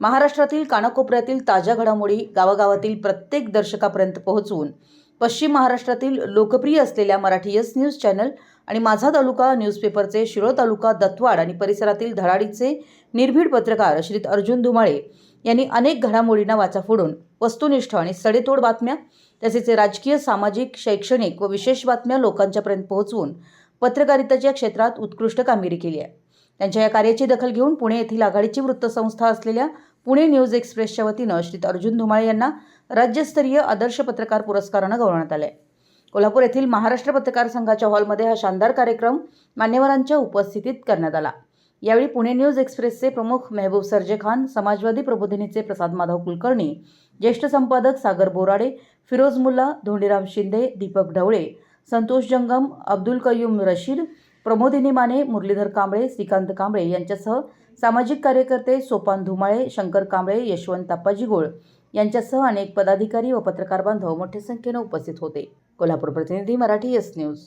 महाराष्ट्रातील कानाकोपऱ्यातील ताज्या घडामोडी गावागावातील प्रत्येक दर्शकापर्यंत पोहोचवून पश्चिम महाराष्ट्रातील लोकप्रिय असलेल्या मराठी यस न्यूज चॅनल आणि माझा तालुका न्यूजपेपरचे शिरोळ तालुका दत्तवाड आणि परिसरातील धडाडीचे निर्भीड पत्रकार श्री अर्जुन धुमाळे यांनी अनेक घडामोडींना वाचा फोडून वस्तुनिष्ठ आणि सडेतोड बातम्या तसेच राजकीय सामाजिक शैक्षणिक व विशेष बातम्या लोकांच्यापर्यंत पोहोचवून पत्रकारितेच्या क्षेत्रात उत्कृष्ट कामगिरी केली आहे. त्यांच्या या कार्याची दखल घेऊन पुणे येथील आघाडीची वृत्तसंस्था असलेल्या पुणे न्यूज एक्सप्रेसच्या वतीनं श्री अर्जुन धुमाळे यांना राज्यस्तरीय आदर्श पत्रकार पुरस्कारानं गौरवण्यात आले कोल्हापूर येथील महाराष्ट्र पत्रकार संघाच्या हॉलमध्ये हा शानदार कार्यक्रम मान्यवरांच्या उपस्थितीत करण्यात आला. यावेळी पुणे न्यूज एक्सप्रेसचे प्रमुख मेहबूब सरजे खान समाजवादी प्रबोधिनीचे प्रसाद माधव कुलकर्णी ज्येष्ठ संपादक सागर बोराडे फिरोज मुल्ला धोंडीराम शिंदे दीपक ढवळे संतोष जंगम अब्दुल कय्यूम रशीद प्रमोदिनी माने मुरलीधर कांबळे श्रीकांत कांबळे यांच्यासह सामाजिक कार्यकर्ते सोपान धुमाळे शंकर कांबळे यशवंत गोळ यांच्यासह अनेक पदाधिकारी व पत्रकार बांधव मोठ्या संख्येनं उपस्थित होते. कोल्हापूर प्रतिनिधी मराठी एस न्यूज